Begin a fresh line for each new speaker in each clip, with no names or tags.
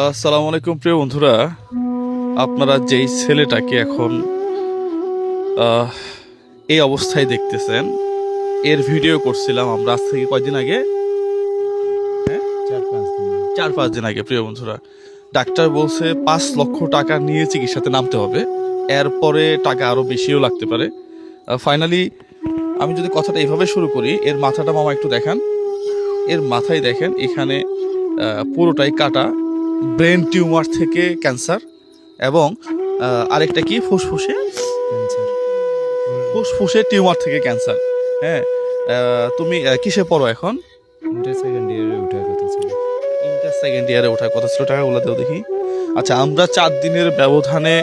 আসসালামু আলাইকুম প্রিয় বন্ধুরা। আপনারা যেই ছেলেটাকে এখন এই অবস্থায় দেখতেছেন, এর ভিডিও করছিলাম আমরা আজ থেকে কয়দিন আগে?
চার পাঁচ দিন
চার পাঁচ দিন আগে, প্রিয় বন্ধুরা। ডাক্তার বলছে পাঁচ লক্ষ টাকা নিয়ে চিকিৎসাতে নামতে হবে। এরপরে টাকা আরও বেশিও লাগতে পারে। ফাইনালি আমি যদি কথাটা এইভাবে শুরু করি, এর মাথাটা মামা একটু দেখান। এর মাথায় দেখেন, এখানে পুরোটাই কাটা। ব্রেন টিউমার থেকে ক্যান্সার এবং আরেকটা কি? ফুসফুসে ফুসফুসে টিউমার থেকে ক্যান্সার। হ্যাঁ তুমি কিসে পড়ো এখন?
ইন্টার সেকেন্ড ইয়ারে উঠার কথা ছিল।
ইন্টার সেকেন্ড ইয়ারে ওঠার কথা ছিল টাকাগুলো দেও দেখি। আচ্ছা আমরা চার দিনের ব্যবধানে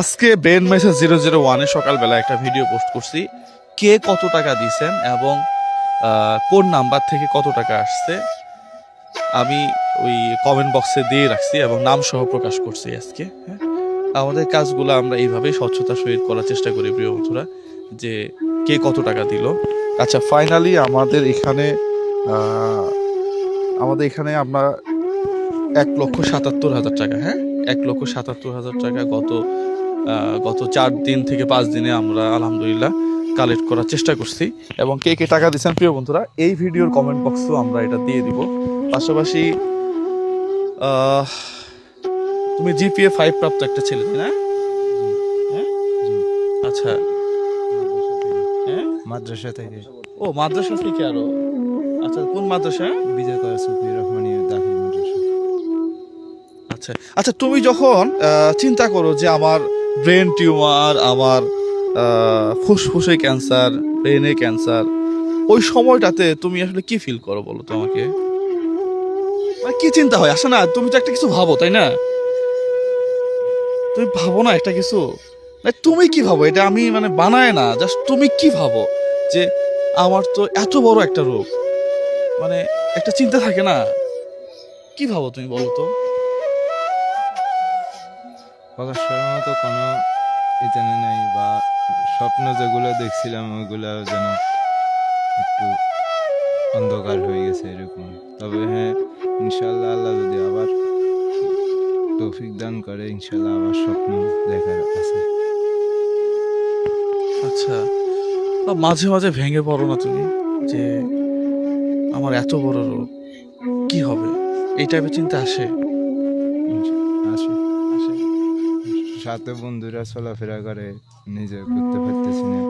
আজকে ব্রেন মেসেজ জিরো জিরো ওয়ানে সকালবেলা একটা ভিডিও পোস্ট করছি। কে কত টাকা দিয়েছেন এবং কোন নাম্বার থেকে কত টাকা আসছে? আমি ওই কমেন্ট বক্সে দিয়ে রাখছি এবং নাম সহ প্রকাশ করছি আজকে হ্যাঁ? আমাদের কাজগুলো আমরা এইভাবেই স্বচ্ছতা সহিত করার চেষ্টা করি, প্রিয় বন্ধুরা, যে কে কত টাকা দিল। আচ্ছা ফাইনালি আমাদের এখানে আমাদের এখানে আমরা এক লক্ষ সাতাত্তর হাজার টাকা হ্যাঁ? এক লক্ষ সাতাত্তর হাজার টাকা গত গত চার দিন থেকে পাঁচ দিনে আমরা আলহামদুলিল্লাহ কালেক্ট করার চেষ্টা করছি। এবং কে কে টাকা দিচ্ছেন, প্রিয় বন্ধুরা, এই ভিডিওর কমেন্ট বক্সেও আমরা এটা দিয়ে দিব। পাশাপাশি তুমি জিপিএ ফাইভ প্রাপ্ত একটা ছেলে তাই না? হ্যাঁ? আচ্ছা। হ্যাঁ?
মাদ্রাসা থেকে।
ও মাদ্রাসা থেকে আরও? আচ্ছা কোন মাদ্রাসা?
বিজয় করা সুফি রহমানীয় দাখিল মাদ্রাসা।
আচ্ছা আচ্ছা তুমি যখন চিন্তা করো যে আমার ব্রেন টিউমার আমার ফুসফুসে ক্যান্সার ব্রেনে ক্যান্সার ওই সময়টাতে তুমি আসলে কি ফিল করো বলো তো আমাকে? মানে কি চিন্তা হয়? আসে না তুমি তো একটা কিছু ভাবো তাই না? তুমি ভাবো না একটা কিছু? না, তুমি কি ভাবো? এটা আমি মানে বানায় না জাস্ট তুমি কি ভাবো? যে আমার তো এত বড় একটা রোগ মানে একটা চিন্তা থাকে না। কি ভাবো তুমি বলো তো?
মতো কোনো ইতেনে নাই বা স্বপ্ন যেগুলো দেখছিলাম ওইগুলো যেন একটু অন্ধকার হয়ে গেছে এরকম। তবে হ্যাঁ ইনশাল্লাহ আল্লাহ যদি আবার তৌফিক দান করে ইনশাল্লাহ আবার স্বপ্ন দেখার আছে।
আচ্ছা মাঝে মাঝে ভেঙে পড়ো না তুমি যে আমার এত বড় রোগ কি হবে? এই টাইপের চিন্তা আসে?
আসে
আসে।
সাথে বন্ধুরা চলাফেরা করে নিজে করতে পারতেছি না।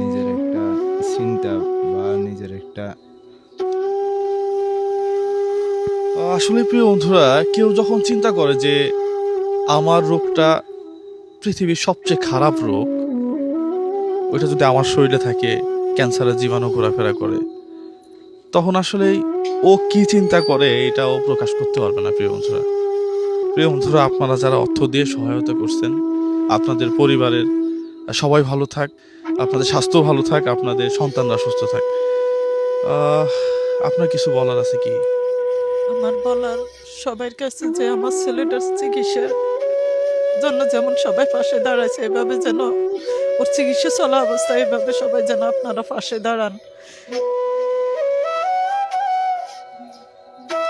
নিজের একটা চিন্তা বা নিজের একটা
আসলে প্রিয় বন্ধুরা, কেউ যখন চিন্তা করে যে আমার রোগটা পৃথিবীর সবচেয়ে খারাপ রোগ, ওইটা যদি আমার শরীরে থাকে, ক্যান্সারের জীবাণু ঘোরাফেরা করে, তখন আসলে ও কি চিন্তা করে এটাও প্রকাশ করতে পারবে না প্রিয় বন্ধুরা। প্রিয় বন্ধুরা, আপনারা যারা অর্থ দিয়ে সহায়তা করছেন, আপনাদের পরিবারের সবাই ভালো থাক, আপনাদের স্বাস্থ্য ভালো থাক, আপনাদের সন্তানরা সুস্থ থাক। আপনার কিছু বলার আছে কি?
আমার বলার সবার কাছে যে আমার ছেলেটার চিকিৎসার জন্য যেমন সবাই পাশে দাঁড়াচ্ছে এভাবে যেন ওর চিকিৎসা চলা অবস্থায় এভাবে সবাই যেন আপনারা পাশে দাঁড়ান।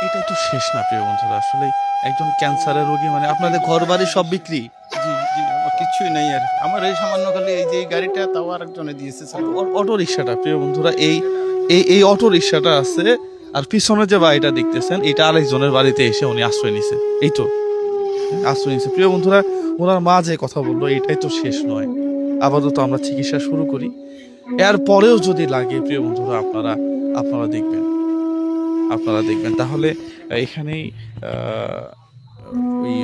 এটাই তো শেষ না প্রিয় বন্ধুরা। আসলে একজন ক্যান্সারের রোগী মানে আপনাদের ঘর বাড়ি সব বিক্রি?
জি জি আমার কিছুই নেই আর। আমার এই সামান্য খালি এই যে এই গাড়িটা তাও আরেকজনে দিয়েছে
অটো রিক্সাটা প্রিয় বন্ধুরা এই এই এই অটো রিক্সাটা আছে আর পিছনে যে বাড়িটা দেখতেছেন, এটা আরেকজনের বাড়িতে এসে উনি আশ্রয় নিছে। এই তো, আশ্রয় নিছে। প্রিয় বন্ধুরা, ওনার মা যে কথা বলল, এটাই তো শেষ নয়। আপাতত আমরা চিকিৎসা শুরু করি। এর পরেও যদি লাগে, প্রিয় বন্ধুরা, আপনারা আপনারা দেখবেন। আপনারা দেখবেন। তাহলে এখানেই ওই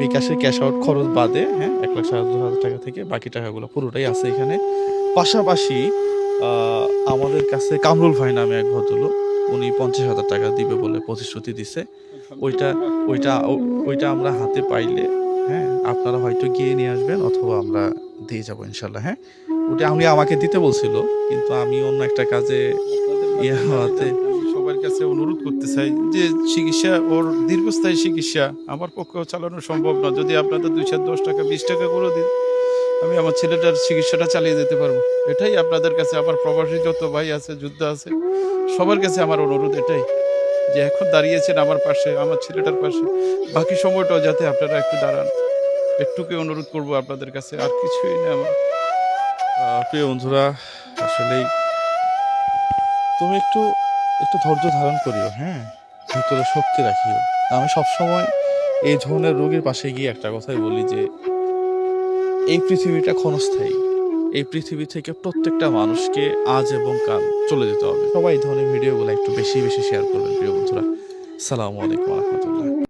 বিকাশের ক্যাশ আউট খরচ বাদে হ্যাঁ এক লাখ সাতাত্তর হাজার টাকা থেকে বাকি টাকাগুলো পুরোটাই আছে এখানে। পাশাপাশি আমাদের কাছে কামরুল ভাই নামে এক ভদ্রলোক। উনি পঞ্চাশ হাজার টাকা দিবে বলে প্রতিশ্রুতি দিছে। ওইটা ওইটা ওইটা আমরা হাতে পাইলে হ্যাঁ আপনারা হয়তো গিয়ে নিয়ে আসবেন অথবা আমরা দিয়ে যাব ইনশাল্লাহ হ্যাঁ। ওটা আমি আমাকে দিতে বলছিল, কিন্তু আমি অন্য একটা কাজে ইয়ে হওয়াতে
সবার কাছে অনুরোধ করতে চাই যে চিকিৎসা, ওর দীর্ঘস্থায়ী চিকিৎসা আমার পক্ষেও চালানো সম্ভব না। যদি আপনাদের দুইশো দশ টাকা, বিশ টাকা করে দিন, আমি আমার ছেলেটার চিকিৎসাটা চালিয়ে যেতে পারব। এটাই আপনাদের কাছে আমার প্রবাসী যত ভাই আছে, যুদ্ধ আছে সবার কাছে আমার অনুরোধ এটাই যে এখন দাঁড়িয়েছেন আমার পাশে, আমার ছেলেটার পাশে। বাকি সময়টাও যাতে আপনারা একটু দাঁড়ান। একটুকে অনুরোধ করব আপনাদের কাছে, আর কিছুই না আমার।
প্রিয় বন্ধুরা, আসলেই তুমি একটু একটু ধৈর্য ধারণ করিও হ্যাঁ? ভিতরে শক্তি রাখিও। আমি সবসময় এই ধরনের রোগীর পাশে গিয়ে একটা কথাই বলি যে, এই পৃথিবীটা ক্ষণস্থায়ী। এই পৃথিবী থেকে প্রত্যেকটা মানুষকে আজ এবং কাল চলে যেতে হবে। সবাই ধরনের ভিডিওগুলো একটু বেশি বেশি শেয়ার করবেন, প্রিয় বন্ধুরা। সালামু আলাইকুম রহমতুল্লাহ।